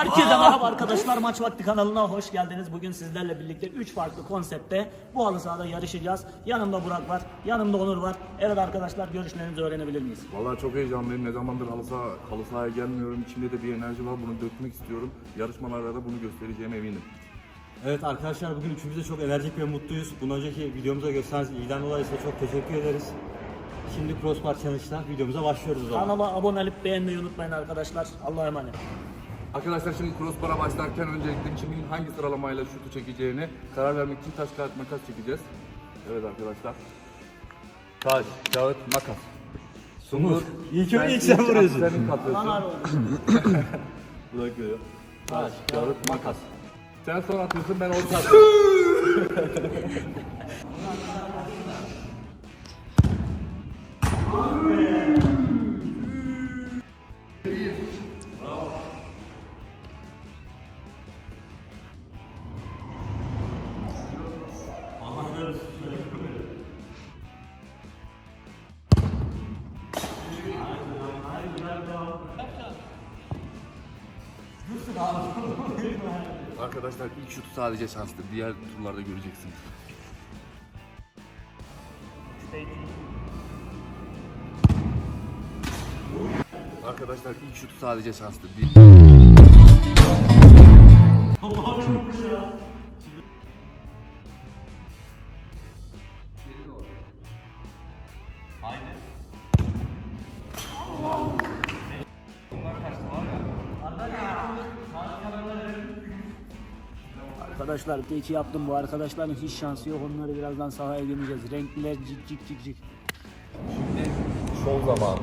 Herkese merhaba arkadaşlar. Maç Vakti kanalına hoş geldiniz. Bugün sizlerle birlikte 3 farklı konseptte bu halı sahada yarışacağız. Yanımda Burak var, yanımda Onur var. Evet arkadaşlar görüşlerinizi öğrenebilir miyiz? Vallahi çok heyecanlıyım. Ne zamandır halı, saha, halı sahaya gelmiyorum. İçimde de bir enerji var. Bunu dökmek istiyorum. Yarışmalarda da bunu göstereceğime eminim. Evet arkadaşlar bugün üçümüz de çok enerjik ve mutluyuz. Bundan önceki videomuza gösterdiğiniz ilgiden dolayı size çok teşekkür ederiz. Şimdi Crossbar Challenge'da videomuza başlıyoruz o zaman. Kanala abone olup beğenmeyi unutmayın arkadaşlar. Allah'a emanet. Arkadaşlar şimdi crossbar'a başlarken öncelikle kimin hangi sıralamayla şutu çekeceğini karar vermek için taş kağıt makas çekeceğiz. Evet arkadaşlar. Taş, kağıt, makas. Sungur. İlk önce ilk sen vuruyorsun. Sen ilk Lan atıyorsun. abi. Bu da görüyor. Taş, kağıt, makas. Sen son atıyorsun ben orta atıyorum. Arkadaşlar ilk şut sadece şanslı. Diğer turlarda göreceksiniz. Arkadaşlar ilk şut sadece şanslı. Di- Arkadaşlar peki yaptım bu arkadaşların hiç şansı yok. Onları birazdan sahaya gömeceğiz. Renkliler cik cik cik cik. Şov zamanı.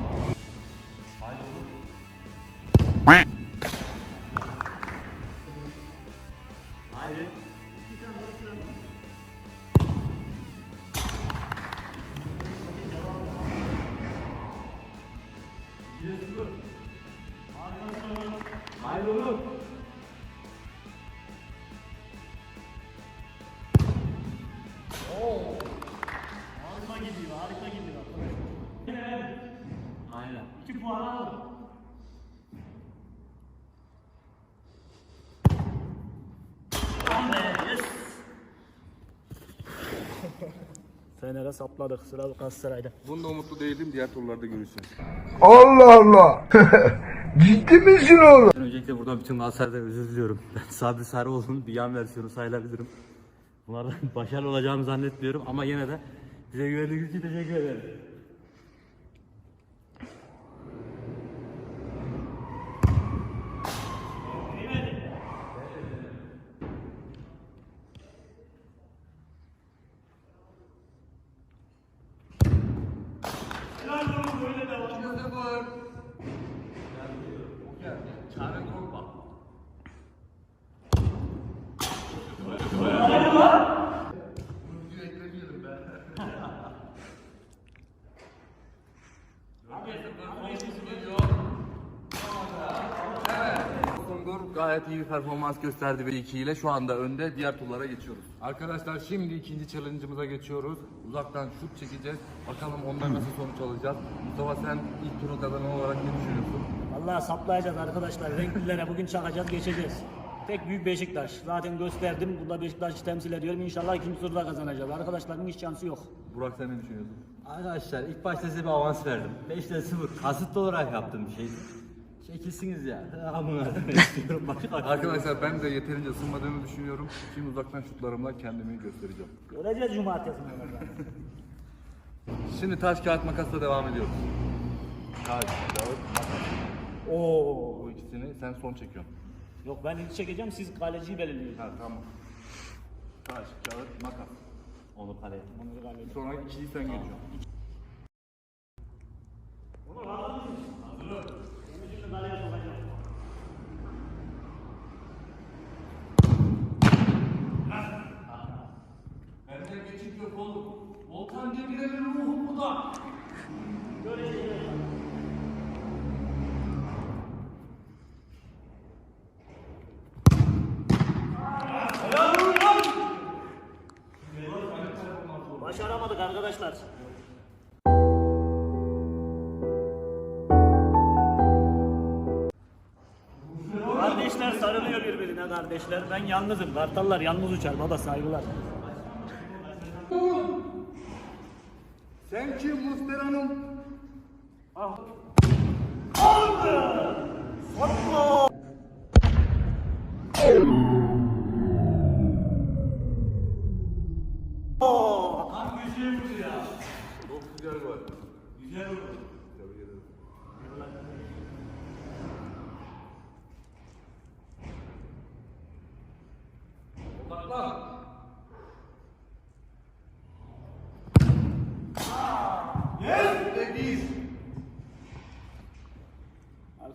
Fener'e sapladık. Sıra Galatasaray'da. Bunda umutlu değildim. Diğer turlarda görüşürüz. Allah Allah. Ciddi misin oğlum? Ben öncelikle buradan bütün Galatasaray'dan özür diliyorum. Ben Sabri Sarıoğlu'nun bir yan versiyonu sayılabilirim. Bunlardan başarılı olacağımı zannetmiyorum ama yine de bize güvendiğiniz için teşekkür ederim. Sungur gayet iyi bir performans gösterdi ve 2 ile şu anda önde diğer turlara geçiyoruz. Arkadaşlar şimdi ikinci challenge'ımıza geçiyoruz. Uzaktan şut çekeceğiz. Bakalım ondan nasıl sonuç alacağız. Mustafa sen ilk turu kazanan olarak ne düşünüyorsun? Vallahi saplayacağız arkadaşlar. Renklilere bugün çakacağız, geçeceğiz. Tek büyük Beşiktaş. Zaten gösterdim. Burada Beşiktaş'ı temsil ediyorum. İnşallah ikinci turda kazanacağız. Arkadaşların hiç şansı yok. Burak sen ne düşünüyorsun? Arkadaşlar ilk başta size bir avans verdim. 5'te 0 kasıtlı olarak yaptığım bir şeydi. Çekilsiniz ya. Amına istiyorum başka. Arkadaşlar ben de yeterince ısınmadığımı düşünüyorum. Şimdi uzaktan şutlarımla kendimi göstereceğim. Göreceğiz cumartesi. Şimdi taş kağıt makasla devam ediyoruz. Taş kağıt makas. Oo. Bu ikisini sen son çekiyorsun. Yok ben ilk çekeceğim. Siz kaleciyi belirliyorsunuz. Ha tamam. Taş kağıt makas. Onu kaleye. Sonra ikiyi sen geçiyorsun. Benden geçik yok oğlum. Volkan Demirel'in ruhu bu da. Başaramadık arkadaşlar. Kardeşler sarı be kardeşler. Ben yalnızım. Kartallar yalnız uçar baba saygılar. Sen kim Muster Hanım? Çok güzel var. Güzel oldu. Tebrik ederim. Odaklan. Ve biz.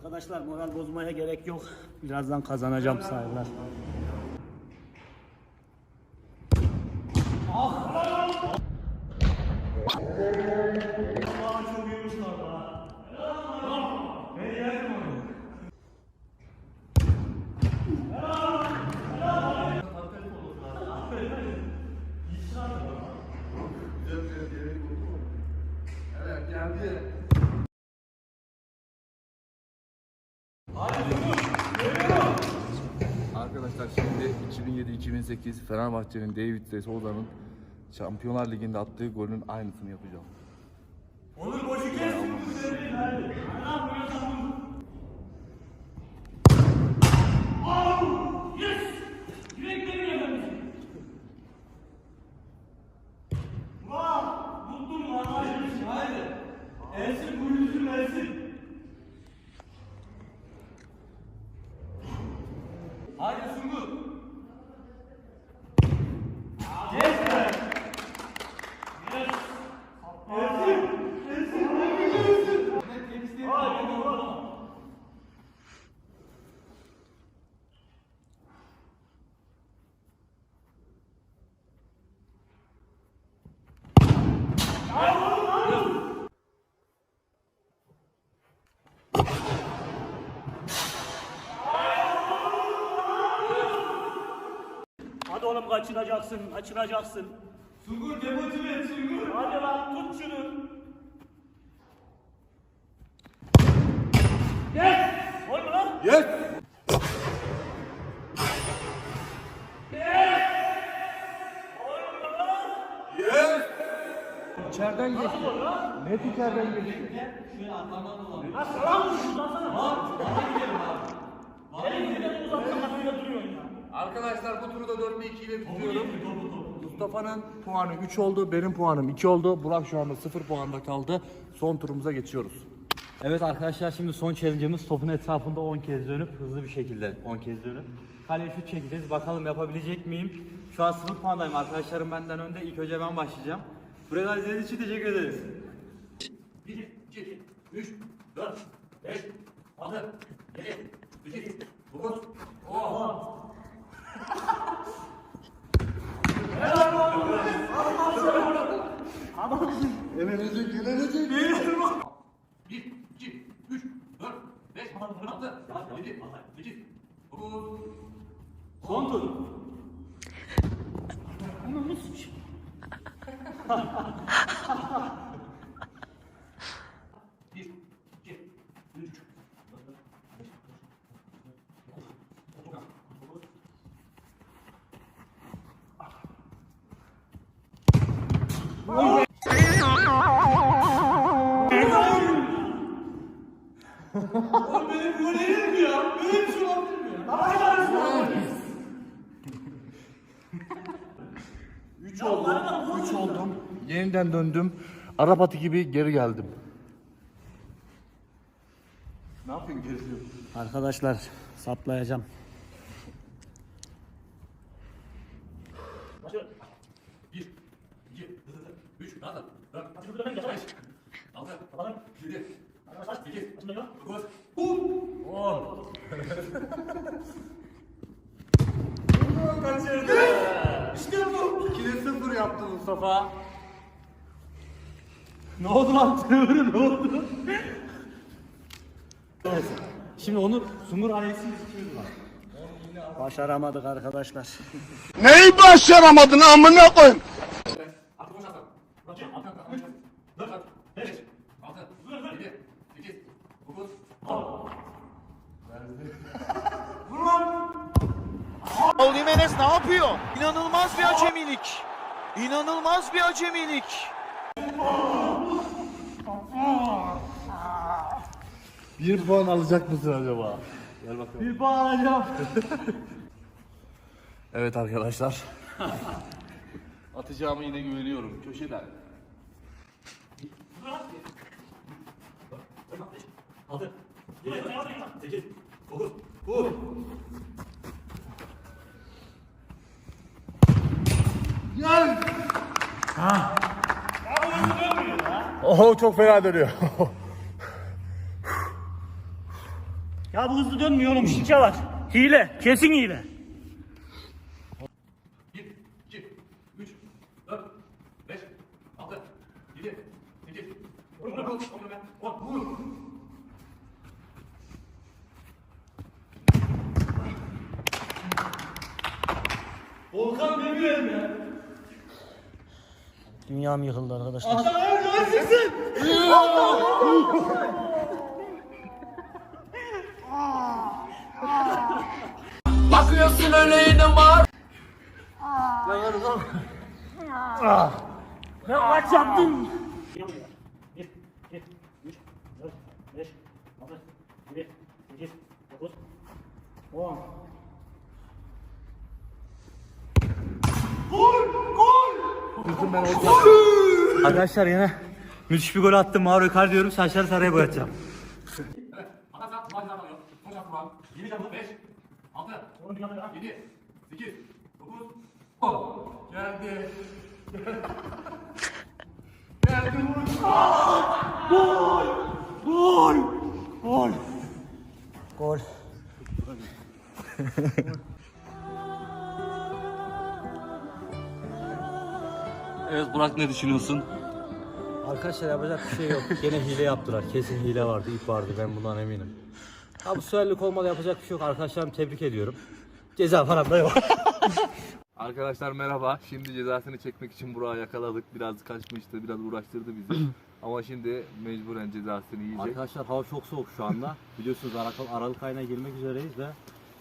Arkadaşlar moral bozmaya gerek yok. Birazdan kazanacağım. Evet geldi. Arkadaşlar şimdi 2007-2008 Fenerbahçe'nin David de Souza'nın Şampiyonlar Ligi'nde attığı golün aynısını yapacağım. Hadi oğlum kaçıracaksın, kaçıracaksın. Sungur demotive et Sungur. Hadi lan tut şunu. Yes! Gol mü lan? Yes! İçeriden geçti. Net içeriden geçti. Ha salam mı şuradan sana? Nereye gidelim uzakta kafayla duruyorsun ya. Arkadaşlar bu turu da 4'te 2 ile tutuyorum. Mustafa'nın puanı 3 oldu, benim puanım 2 oldu. Burak şu anda 0 puanda kaldı. Son turumuza geçiyoruz. Evet arkadaşlar şimdi son challenge'ımız topun etrafında 10 kez dönüp hızlı bir şekilde 10 kez dönüp kaleye şut çekeceğiz. Bakalım yapabilecek miyim? Şu an 0 puandayım arkadaşlarım benden önde. İlk önce ben başlayacağım. Buraya izlediğiniz için teşekkür ederiz. 1, 2, 3, 4, 5, 6, 7, 8, 9, 10. Elenecek, elenecek. 1, 2, 3, 4, 5, 6, 7, 8, 9. Son tur. Ananı sıçayım. Yeniden döndüm. Arap atı gibi geri geldim. Ne yapıyorsun geziyor? Arkadaşlar saplayacağım. Bir, iki, üç, dört, altı, yedi, sekiz, dokuz, İşte bu. 2'de 0 yaptı Mustafa. Ne oldu lan? Tırvırı ne oldu? Şimdi Onur Aleyhis'in bir var. Başaramadık arkadaşlar. Neyi başaramadın amına koyayım? yedi, sekiz, dokuz, on. İnanılmaz bir acemilik. İnanılmaz bir acemilik. Bir puan alacak mısın acaba? Gel bakalım. Bir puan alacağım. Evet arkadaşlar. Atacağıma yine güveniyorum. Köşeden. Altı. Yedi. Sekiz. Dokuz. Oho çok fena dönüyor. Ya bu hızlı dönmüyor oğlum şike var. Hile. Kesin hile. 1, 2, 3, 4, 5, 6, 7, 8, 9, 10. Volkan demiyorum ya. Dünyam yıkıldı arkadaşlar. Ben kaç yaptım? 1, 2, 3, 4, 5, 6, 7, 8, 9, 10. Arkadaşlar yine müthiş bir gol attım. Mauro Icardi diyorum. Saçları saraya boyatacağım. Atarsan maç kazanıyor. Son Evet Burak ne düşünüyorsun? Arkadaşlar yapacak bir şey yok. Gene hile yaptılar. Kesin hile vardı, ip vardı. Ben bundan eminim. Ha bu süperlik olmadı yapacak bir şey yok. Arkadaşlarım tebrik ediyorum. Ceza falan da yok. Arkadaşlar merhaba. Şimdi cezasını çekmek için Burak'ı yakaladık. Biraz kaçmıştı, biraz uğraştırdı bizi. Ama şimdi mecburen cezasını yiyecek. Arkadaşlar hava çok soğuk şu anda. Biliyorsunuz Aralık, Aralık ayına girmek üzereyiz ve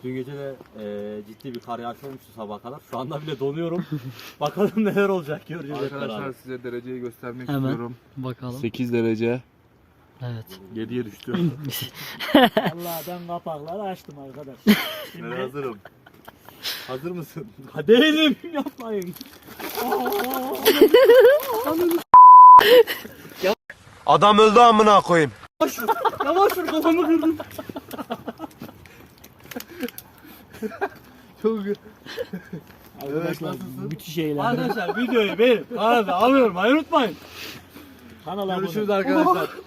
dün gece de e, ciddi bir kar yağışı olmuştu sabah kadar. Şu anda bile donuyorum. Bakalım neler olacak göreceğiz hep Arkadaşlar beraber. size dereceyi göstermek Hemen. istiyorum. Bakalım. 8 derece. Evet. 7'ye düştü. Allah ben kapakları açtım arkadaş. ben hazırım. Hazır mısın? Değilim yapmayın. Adam öldü amına koyayım. Yavaş dur kafamı kırdım. Çok Arkadaşlar müthiş eğlendim. Arkadaşlar videoyu beğenip kanalıma alıyorum. Hayır unutmayın. Kanala abone Görüşürüz arkadaşlar.